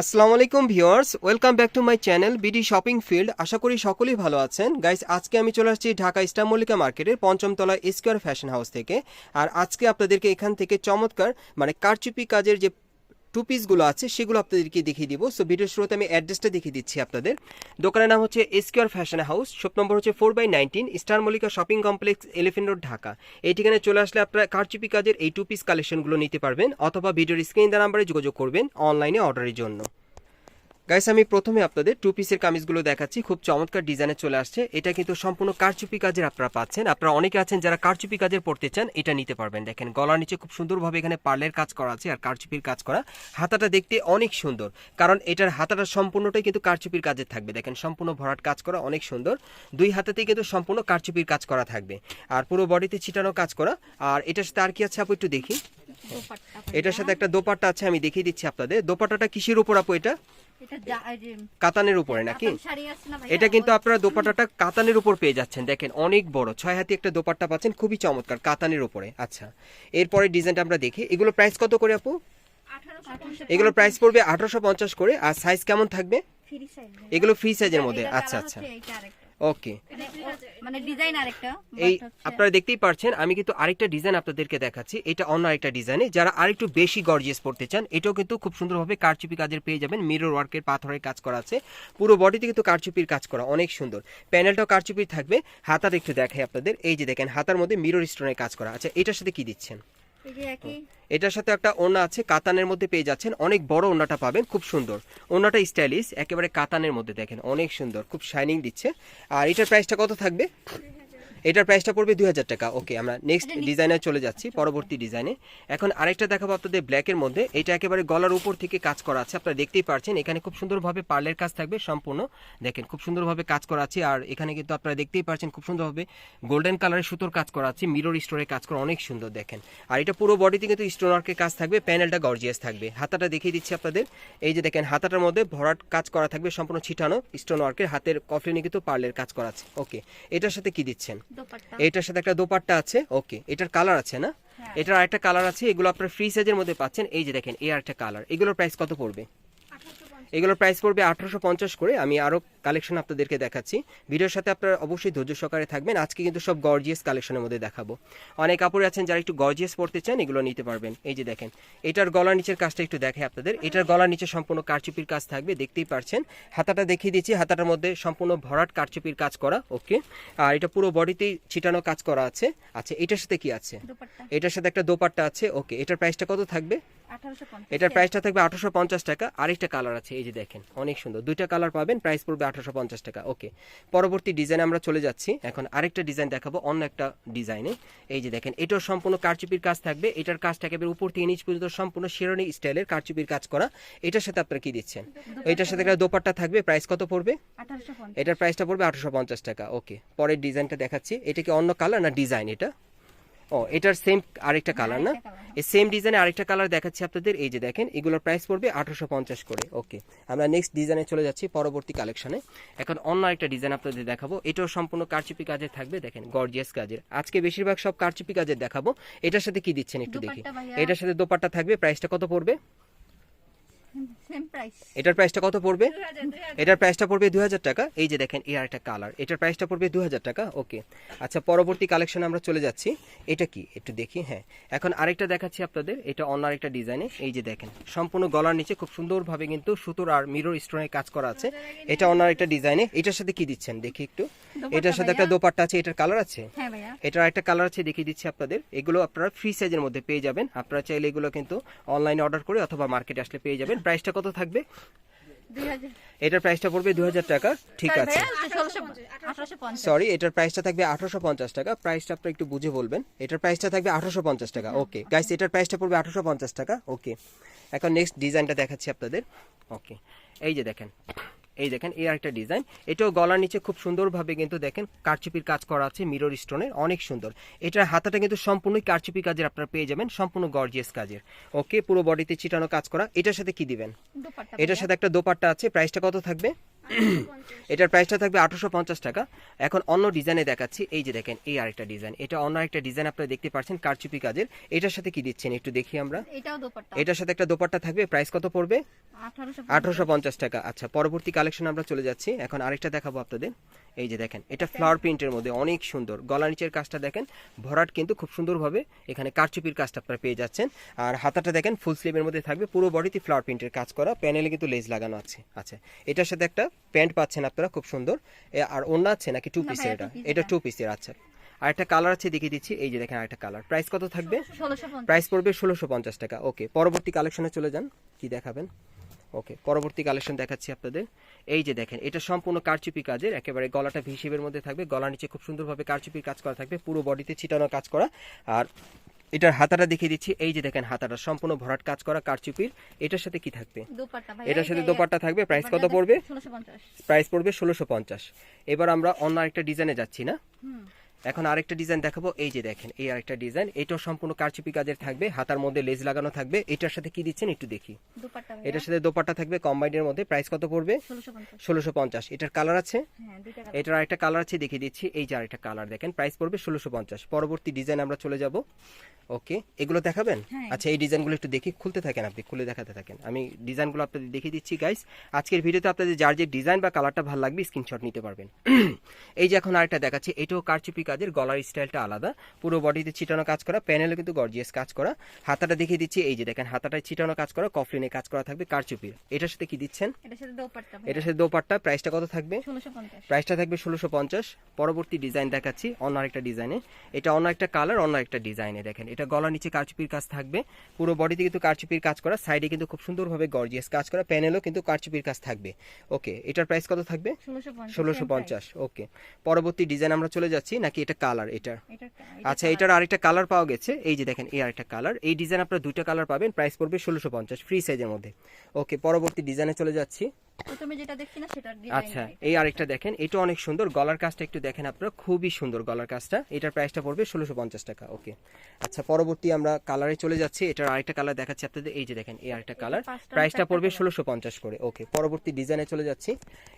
আসসালামু আলাইকুম viewers, welcome back to my channel BD shopping field. আশা করি সকলেই ভালো আছেন। গাইস, আজকে আমি চলে আসছি ঢাকা ইস্টার মল্লিকা মার্কেটের পঞ্চমতলা স্কোয়ার ফ্যাশন হাউস থেকে। আর আজকে আপনাদেরকে এখান থেকে চমৎকার মানে কারচুপি কাজের যে টু পিসগুলো আছে, সেগুলো আপনাদেরকে দেখিয়ে দিব। সো ভিডিওর শুরুতে আমি অ্যাড্রেসটা দেখিয়ে দিচ্ছি আপনাদের। দোকানের নাম হচ্ছে Esquire Fashion House Shop number হচ্ছে four by nineteen Star Mallika Shopping Complex Elephant Road Dhaka. এই ঠিকানায় চলে আসলে আপনারা কারচুপি কাজের এই টু পিস কালেকশনগুলো নিতে পারবেন, অথবা ভিডিওর স্ক্রিন দেওয়া নাম্বারে যোগাযোগ করবেন অনলাইনে অর্ডারের জন্য। গাইস আমি প্রথমে আপনাদের টু পিসের কামিজগুলো দেখাচ্ছি। খুব চমৎকার ডিজাইনে চলে আসছে। এটা কিন্তু সম্পূর্ণ কারচুপি কাজের আপনারা পাচ্ছেন। আপনারা অনেকে আছেন যারা কারচুপি কাজের পড়তে চান এটা নিতে পারবেন। দেখেন গলার নিচে খুব সুন্দরভাবে এখানে পার্লের কাজ করা আছে আর কারচুপির কাজ করা। হাতাটা দেখতে অনেক সুন্দর কারণ এটার হাতাটা সম্পূর্ণটাই কিন্তু কারচুপির কাজের থাকবে। দেখেন সম্পূর্ণ ভরাট কাজ করা অনেক সুন্দর। দুই হাতাতেই কিন্তু সম্পূর্ণ কারচুপির কাজ করা থাকবে। আর পুরো বডিতে ছিটানো কাজ করা। আর এটার সাথে আর কি আছে আপু একটু দেখি? এটার সাথে একটা দোপাট্টা আছে আমি দেখিয়ে দিচ্ছি আপনাদের। দোপাট্টাটা কিসের উপর আপু এটা? কাতানের উপরে নাকি? এটা কিন্তু আপনারা দোপাট্টাটা কাতানের উপর পেয়ে যাচ্ছেন। দেখেন অনেক বড়। ছয় হাতি একটা দোপাট্টা পাচ্ছেন খুবই চমৎকার কাতানের উপরে। আচ্ছা এরপরে ডিজাইনটা আমরা দেখি। এগুলো প্রাইস কত করে আপু? এগুলো প্রাইস পড়বে আঠারোশো পঞ্চাশ করে। আর সাইজ কেমন থাকবে? ফ্রি সাইজ এগুলো ফ্রি সাইজের মধ্যে। আচ্ছা আচ্ছা। ওকে মানে ডিজাইন আরেকটা এই আপনারা দেখতেই পারছেন আমি কিন্তু আরেকটা ডিজাইন আপনাদেরকে দেখাচ্ছি। এটা অন্য আরেকটা ডিজাইনে যারা আরেকটু বেশি গর্জিয়াস পড়তে চান এটাও কিন্তু খুব সুন্দরভাবে কারচুপি কাজের পেয়ে যাবেন। মিরর ওয়ার্কের পাথরের কাজ করা আছে। পুরো বডিতে কিন্তু কারচুপির কাজ করা অনেক সুন্দর। প্যানেলটাও কারচুপির থাকবে। হাতার একটু দেখাই আপনাদের। এই যে দেখেন হাতার মধ্যে মিরর স্টোনের কাজ করা আচ্ছা এটার সাথে কি দিচ্ছেন? এটার সাথে একটা ওনা আছে, কাতানের মধ্যে পেয়ে যাচ্ছেন। অনেক বড় ওনাটা পাবেন, খুব সুন্দর। ওনাটা স্টাইলিশ, একেবারে কাতানের মধ্যে দেখেন, অনেক সুন্দর, খুব শাইনিং দিচ্ছে। আর এটার প্রাইসটা কত থাকবে? এটার প্রাইসটা পড়বে দুই হাজার টাকা। ওকে আমরা নেক্সট ডিজাইনে চলে যাচ্ছি পরবর্তী ডিজাইনে এখন আরেকটা দেখাবো আপনাদের ব্ল্যাকের মধ্যে। এটা একেবারে গলার উপর থেকে কাজ করা আছে আপনারা দেখতেই পারছেন। এখানে খুব সুন্দরভাবে পার্লের কাজ থাকবে সম্পূর্ণ। দেখেন খুব সুন্দরভাবে কাজ করা আছে। আর এখানে কিন্তু আপনারা দেখতেই পারছেন খুব সুন্দরভাবে গোল্ডেন কালারের সুতোর কাজ করা আছে। মিরর স্টোরের কাজ করা অনেক সুন্দর দেখেন। আর এটা পুরো বডিতে কিন্তু স্টোন ওয়ার্কের কাজ থাকবে প্যানেলটা গর্জিয়াস থাকবে। হাতাটা দেখিয়ে দিচ্ছি আপনাদের। এই যে দেখেন হাতাটার মধ্যে ভরাট কাজ করা থাকবে সম্পূর্ণ ছিটানো স্টোন ওয়ার্কের হাতের কফলিনে কিন্তু পার্লের কাজ করা আছে। ওকে এটার সাথে কি দিচ্ছেন? এটার সাথে একটা দোপাট্টা আছে ওকে এটার কালার আছে না? হ্যাঁ। এটার আরেকটা কালার আছে এগুলো আপনার ফ্রি সাইজের মধ্যে পাচ্ছেন এই যে দেখেন এই আরেকটা কালার এগুলোর প্রাইস কত পড়বে? এগুলোর প্রাইস পড়বে আঠারোশো পঞ্চাশ করে। আমি আরও কালেকশন আপনাদেরকে দেখাচ্ছি। ভিডিওর সাথে আপনারা অবশ্যই ধৈর্য সহকারে থাকবেন। আজকে কিন্তু সব গর্জিয়াস কালেকশনের মধ্যে দেখাবো। অনেক কাপড় আছেন যারা একটু গর্জিয়াস পড়তে চান এগুলো নিতে পারবেন। এই যে দেখেন এটার গলার নিচের কাজটা একটু দেখে আপনাদের। এটার গলার নিচে সম্পূর্ণ কারচুপির কাজ থাকবে দেখতেই পারছেন। হাতাটা দেখিয়ে দিচ্ছি হাতাটার মধ্যে সম্পূর্ণ ভরাট কারচুপির কাজ করা ওকে। আর এটা পুরো বডিতেই ছিটানো কাজ করা আছে। আচ্ছা এটার সাথে কি আছে? এটার সাথে একটা দোপাট্টা আছে ওকে। এটার প্রাইসটা কত থাকবে? এটার প্রাইসটা থাকবে আঠারোশো পঞ্চাশ টাকা। আরেকটা কালার আছে এই যে দেখেন অনেক সুন্দর। দুইটা কালার পাবেন প্রাইস পড়বে আঠারোশো পঞ্চাশ টাকা। ওকে পরবর্তী ডিজাইন আমরা চলে যাচ্ছি। এখন আরেকটা ডিজাইন দেখাবো অন্য একটা ডিজাইনে এই যে দেখেন এটাও সম্পূর্ণ কারচুপির কাজ থাকবে। এটার কাজটা একেবারে উপর থেকে নিচ পর্যন্ত সম্পূর্ণ শিরোনি স্টাইলের কারচুপির কাজ করা। এটার সাথে আপনারা কি দিচ্ছেন? এটার সাথে একটা দোপাট্টা থাকবে। প্রাইস কত পড়বে? এটার প্রাইসটা পড়বে আঠারোশো পঞ্চাশ টাকা। ওকে পরের ডিজাইনটা দেখাচ্ছি। এটা কি অন্য কালার না ডিজাইন এটা? ও এটার সেম আরেকটা কালার না? এই সেম ডিজাইনে আরেকটা কালার দেখাচ্ছি আপনাদের। এই যে দেখেন এগুলোর প্রাইস পড়বে আঠারোশো পঞ্চাশ করে। ওকে আমরা নেক্সট ডিজাইনে চলে যাচ্ছি পরবর্তী কালেকশনে এখন অন্য একটা ডিজাইন আপনাদের দেখাবো। এটাও সম্পূর্ণ কারচুপি কাজের থাকবে। দেখেন গর্জিয়াস কাজের। আজকে বেশিরভাগ সব কারচুপি কাজের দেখাবো। এটার সাথে কি দিচ্ছেন একটু দেখি। এটার সাথে দোপাট্টা থাকবে। প্রাইসটা কত পড়বে? এটার প্রাইসটা কত পড়বে? এটার প্রাইসটা পড়বে দুই হাজার টাকা। এই যে দেখেন এই আরেকটা কালার এটার প্রাইসটা পড়বে দুই হাজার টাকা। ওকে আচ্ছা পরবর্তী কালেকশন আমরা চলে যাচ্ছি। এটা কি? একটু দেখি হ্যাঁ। এখন আরেকটা দেখাচ্ছি আপনাদের। এটা অন্য আরেকটা ডিজাইনে এই যে দেখেন সম্পূর্ণ গলার নিচে খুব সুন্দরভাবে কিন্তু সুতোর আর মিরর স্টোনের কাজ করা আছে। এটা অন্য আরেকটা ডিজাইনে এটার সাথে কি দিচ্ছেন? দেখি একটু। এটার সাথে একটা দোপাট্টা আছে। এটার কালার আছে? হ্যাঁ এটার একটা কালার আছে দেখিয়ে দিচ্ছি আপনাদের। এগুলো আপনারা ফ্রি সাইজের মধ্যে পেয়ে যাবেন। আপনারা চাইলে এগুলো কিন্তু অনলাইনে অর্ডার করে অথবা মার্কেটে আসলে পেয়ে যাবেন। প্রাইসটা কত থাকবে? এটার প্রাইসটা পড়বে দু হাজার টাকা। ঠিক আছে। সরি এটার প্রাইসটা থাকবে আঠারোশো পঞ্চাশ টাকা। প্রাইসটা আপনি একটু বুঝে বলবেন। এটার প্রাইসটা থাকবে আঠারোশো পঞ্চাশ টাকা। ওকে গাইস এটার প্রাইসটা পড়বে আঠারোশো পঞ্চাশ টাকা। ওকে এখন নেক্সট ডিজাইনটা দেখাচ্ছি আপনাদের। ওকে এই যে দেখেন। এই দেখেন এই একটা ডিজাইন এটাও গলার নিচে খুব সুন্দরভাবে কিন্তু দেখেন কারচুপির কাজ করা আছে মিরর স্টোনের অনেক সুন্দর। এটার হাতাটা কিন্তু সম্পূর্ণই কারচুপি কাজের আপনারা পেয়ে যাবেন সম্পূর্ণ গর্জিয়াস কাজের। ওকে পুরো বডিতে চিটানো কাজ করা। এটার সাথে কি দিবেন? এটার সাথে একটা দোপাট্টা আছে। প্রাইসটা কত থাকবে? এটার প্রাইসটা থাকবে আঠারোশো পঞ্চাশ টাকা। এখন অন্য ডিজাইনে দেখাচ্ছি। এই যে দেখেন এই আরেকটা ডিজাইন এটা অন্য আরেকটা ডিজাইন আপনারা দেখতে পাচ্ছেন কারচুপি কাজের। এটার সাথে কি দিচ্ছেন একটু দেখি আমরা? এটার সাথে একটা দোপাট্টা থাকবে। প্রাইস কত পড়বে? আঠারোশো আঠারোশো পঞ্চাশ টাকা। আচ্ছা পরবর্তী কালেকশন আমরা চলে যাচ্ছি। এখন আরেকটা দেখাবো আপনাদের। এই যে দেখেন এটা ফ্লাওয়ার প্রিন্টের মধ্যে অনেক সুন্দর। গলা নিচের কাজটা দেখেন ভরাট কিন্তু খুব সুন্দরভাবে এখানে কারচুপির কাজটা আপনারা পেয়ে যাচ্ছেন। আর হাতাটা দেখেন ফুল স্লিভের মধ্যে থাকবে। পুরো বডিতে ফ্লাওয়ার প্রিন্টের কাজ করা। প্যানেলে কিন্তু লেজ লাগানো আছে। আচ্ছা এটার সাথে একটা প্যান্ট পাচ্ছেন আপনারা খুব সুন্দর। আর অন্য আছে নাকি টু পিসের এটা? এটা। টু পিসের আচ্ছা। আর একটা কালার আছে দেখিয়ে দিচ্ছি। এই যে দেখেন আরেকটা কালার প্রাইস কত থাকবে? প্রাইস পড়বে ষোলোশো পঞ্চাশ টাকা। ওকে পরবর্তী কালেকশনে চলে যান। কি দেখাবেন? ওকে পরবর্তী কালেকশন দেখাচ্ছি আপনাদের। এই যে দেখেন এটা সম্পূর্ণ কারচুপি কাজের একেবারে গলাটা ভিসিবের মধ্যে থাকবে। গলার নিচে খুব সুন্দরভাবে কারচুপির কাজ করা থাকবে। পুরো বডিতে ছিটানো কাজ করা। আর এটার হাতাটা দেখিয়ে দিচ্ছি। এই যে দেখেন হাতাটা সম্পূর্ণ ভরাট কাজ করা কারচুপির। এটার সাথে কি থাকবে? দোপাট্টা এটার সাথে দোপাট্টা থাকবে। প্রাইস কত পড়বে? প্রাইস পড়বে ষোলোশো পঞ্চাশ। এবার আমরা অন্য আরেকটা ডিজাইনে যাচ্ছি না? এখন আরেকটা ডিজাইন দেখাবো। এই যে দেখেন এই আরেকটা ডিজাইন এটাও সম্পূর্ণ কারচুপি কাজের থাকবে হাতার মধ্যে লেজ লাগানো থাকবে। এটার সাথে কি দিচ্ছেন একটু দেখি। দোপাট্টা এটার সাথে দোপাট্টা থাকবে কম্বাইনের মধ্যে। প্রাইস কত পড়বে? ষোলোশো পঞ্চাশ। এটার কালার আছে? হ্যাঁ এটার আরেকটা কালার আছে দেখিয়ে দিচ্ছি। এই যে আরেকটা কালার দেখেন প্রাইস পড়বে ষোলোশো পঞ্চাশ। পরবর্তী ডিজাইন আমরা চলে যাব। ওকে এগুলো দেখাবেন? হ্যাঁ। আচ্ছা এই ডিজাইনগুলো একটু দেখি। খুলতে থাকেন আপনি খুলে দেখাতে থাকেন। আমি ডিজাইনগুলো আপনাদের দেখিয়ে দিচ্ছি গাইস আজকের ভিডিওতে আপনাদের যার যে ডিজাইন বা কালারটা ভালো লাগবে স্ক্রিনশট নিতে পারবেন। এই যে এখন আরেকটা দেখাচ্ছি এটাও কারচুপি কাজের গলার স্টাইলটা আলাদা। পুরো বডিতে ছিটানো কাজ করা প্যানেলে কিন্তু গর্জিয়াস কাজ করা। হাতাটা দেখিয়ে দিচ্ছি এই যে দেখেন হাতাটায় ছিটানো কাজ করা কফলিনে কাজ করা থাকবে কারচুপির এটার সাথে কি দিচ্ছেন? এটার সাথে দোপাট্টা প্রাইসটা কত থাকবে? প্রাইসটা থাকবে ষোলোশো পঞ্চাশ। পরবর্তী ডিজাইন দেখাচ্ছি অন্য আরেকটা ডিজাইনে এটা অন্য একটা কালার অন্য একটা ডিজাইনে দেখেন। এটা গলার নিচে কারচুপির কাজ থাকবে। পুরো বডিতে কিন্তু কারচুপির কাজ করা সাইডে কিন্তু খুব সুন্দরভাবে গর্জিয়াস কাজ করা প্যানেলও কিন্তু কারচুপির কাজ থাকবে। ওকে এটার প্রাইস কত থাকবে? ষোলোশো পঞ্চাশ। ওকে পরবর্তী ডিজাইন আমরা চলে যাচ্ছি নাকি এটা কালার এটার? এটা আচ্ছা এটার আরেকটা কালার পাওয়া গেছে। এই যে দেখেন এই আরেকটা কালার এই ডিজাইন আপনারা দুইটা কালার পাবেন প্রাইস পড়বে ষোলোশো পঞ্চাশ ফ্রি সাইজের মধ্যে। ওকে পরবর্তী ডিজাইনে চলে যাচ্ছি। প্রথমে যেটা দেখছি না সেটার আচ্ছা এই আরেকটা দেখেন এটা অনেক সুন্দর। গলার কাজটা একটু দেখেন আপনারা খুবই সুন্দর গলার কাজটা। এটার প্রাইসটা পড়বে ষোলোশো পঞ্চাশ টাকা ওকে আচ্ছা পরবর্তী আমরা কালারে চলে যাচ্ছি। এটার আরেকটা কালার দেখাচ্ছি আপনাদের। এই যে দেখেন এই আরেকটা কালার প্রাইসটা পড়বে। ষোলোশো পঞ্চাশ করে ওকে পরবর্তী ডিজাইনে চলে যাচ্ছি।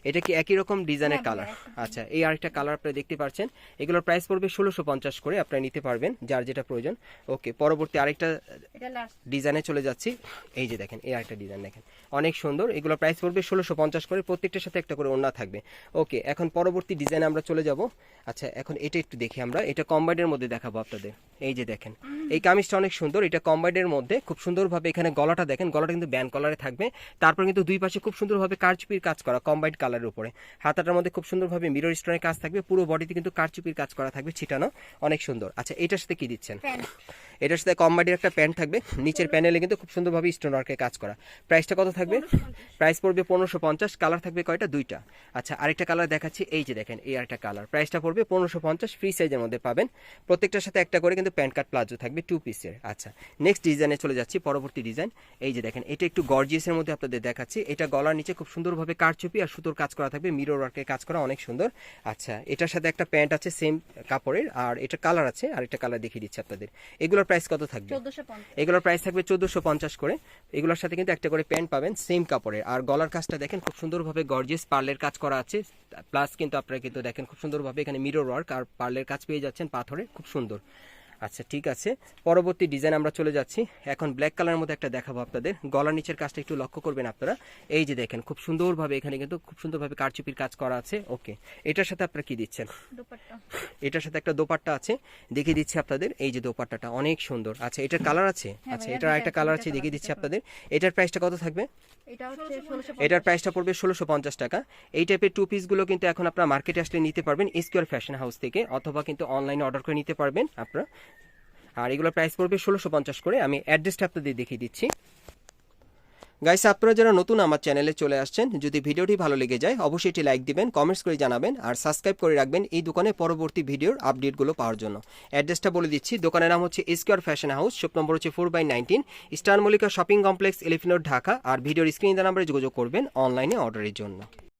এটা কি একই রকম ডিজাইনের হ্যাঁ, কালার আচ্ছা এই আরেকটা কালার আপনারা দেখতে পাচ্ছেন। এগুলোর প্রাইস পড়বে ষোলোশো পঞ্চাশ করে আপনারা নিতে পারবেন যার যেটা প্রয়োজন ওকে পরবর্তী আরেকটা ডিজাইনে চলে যাচ্ছি। এই যে দেখেন এই আরেকটা ডিজাইন দেখেন। অনেক সুন্দর এগুলো প্রাইস পড়বে ষোলোশো পঞ্চাশ করে প্রত্যেকটার সাথে একটা করে ওড়না থাকবে। ওকে এখন পরবর্তী ডিজাইনে আমরা চলে যাব। আচ্ছা এখন এটা একটু দেখি আমরা। এটা কম্বাইনের মধ্যে দেখাবো আপনাদের। এই যে দেখেন এই কামিজটা অনেক সুন্দর। এটা কম্বাইনের মধ্যে খুব সুন্দরভাবে এখানে গলাটা দেখেন গলাটা কিন্তু ব্যান্ড কালারে থাকবে। তারপর কিন্তু দুই পাশে খুব সুন্দরভাবে কারচুপির কাজ করা কম্বাইড কালারের উপরে। হাতাটার মধ্যে খুব সুন্দরভাবে মিরর স্টোনের কাজ থাকবে। পুরো বডিতে কিন্তু কারচুপির কাজ করা থাকবে ছিটানো। অনেক সুন্দর। আচ্ছা এটার সাথে কি দিচ্ছেন? এটার সাথে কম্বাইডের একটা প্যান্ট থাকবে। নিচের প্যানেলে কিন্তু খুব সুন্দরভাবে স্টোন ওয়ার্কের কাজ করা। প্রাইসটা কত থাকবে? প্রাইস পড়বে পনেরোশো পঞ্চাশ কালার থাকবে কয়টা? দুইটা। আচ্ছা আরেকটা কালার দেখাচ্ছি। এই যে দেখেন এই আরেকটা কালার প্রাইসটা পড়বে পনেরোশো পঞ্চাশ ফ্রি সাইজের মধ্যে পাবেন। প্রত্যেকটার সাথে একটা করে কিন্তু প্যান্ট কাট প্লাজো থাকবে টু পিসের আচ্ছা নেক্সট ডিজাইনে চলে যাচ্ছি পরবর্তী ডিজাইন এই যে দেখেন এটা একটু গর্জিয়াসের মধ্যে আপনাদের দেখাচ্ছি। এটা গলার নিচে খুব সুন্দরভাবে কারচুপি আর সুতোর কাজ করা থাকবে মিরর ওয়ার্কের কাজ করা অনেক সুন্দর। আচ্ছা এটার সাথে একটা প্যান্ট আছে সেম কাপড়ের আর এটা কালার আছে আর একটা কালার দেখিয়ে দিচ্ছি আপনাদের। এগুলোর প্রাইস কত থাকবে? এগুলোর প্রাইস থাকবে চোদ্দোশো পঞ্চাশ করে। এগুলোর সাথে কিন্তু একটা করে প্যান্ট পাবেন সেম কাপড়ের। আর গলার কাজটা দেখেন খুব সুন্দরভাবে গর্জিয়াস পার্লের কাজ করা আছে। প্লাস কিন্তু আপনারা কিন্তু দেখেন খুব সুন্দরভাবে এখানে মিরর ওয়ার্ক আর পার্লের কাজ পেয়ে যাচ্ছেন পাথরে। খুব সুন্দর। আচ্ছা ঠিক আছে। পরবর্তী ডিজাইন আমরা চলে যাচ্ছি। এখন ব্ল্যাক কালারের মধ্যে একটা দেখাবো আপনাদের। গলার নিচের কাজটা একটু লক্ষ্য করবেন আপনারা। এই যে দেখেন খুব সুন্দরভাবে এখানে কিন্তু খুব সুন্দরভাবে কারচুপির কাজ করা আছে। ওকে এটার সাথে আপনারা কি দিচ্ছেন? এটার সাথে একটা দোপাট্টা আছে। দেখিয়ে দিচ্ছি আপনাদের এই যে দোপাট্টাটা। অনেক সুন্দর। আচ্ছা এটার কালার আছে? আচ্ছা এটার একটা কালার আছে দেখিয়ে দিচ্ছি আপনাদের। এটার প্রাইসটা কত থাকবে? এটার প্রাইসটা পড়বে ষোলোশো পঞ্চাশ টাকা। এই টাইপের টু পিসগুলো কিন্তু এখন আপনারা মার্কেটে আসলে নিতে পারবেন। স্কোয়ার ফ্যাশন হাউস থেকে অথবা কিন্তু অনলাইনে অর্ডার করে নিতে পারবেন আপনারা। আর এগুলোর প্রাইস পড়বে ষোলোশো পঞ্চাশ করে। আমি অ্যাড্রেসটা আপনাদের দেখিয়ে দিচ্ছি। গাইস আপনারা যারা নতুন আমার চ্যানেলে চলে আসছেন, যদি ভিডিওটি ভালো লেগে যায়, অবশ্যই এটি লাইক দিবেন কমেন্টস করে জানাবেন, আর সাবস্ক্রাইব করে রাখবেন এই দোকানে পরবর্তী ভিডিওর আপডেটগুলো পাওয়ার জন্য। অ্যাড্রেসটা বলে দিচ্ছি, দোকানের নাম হচ্ছে Square Fashion House Shop number হচ্ছে four by nineteen Star Mallika Shopping Complex এলিফিনোর Dhaka আর ভিডিওর স্ক্রিন নাম্বারে যোগাযোগ করবেন অনলাইনে অর্ডারের জন্য।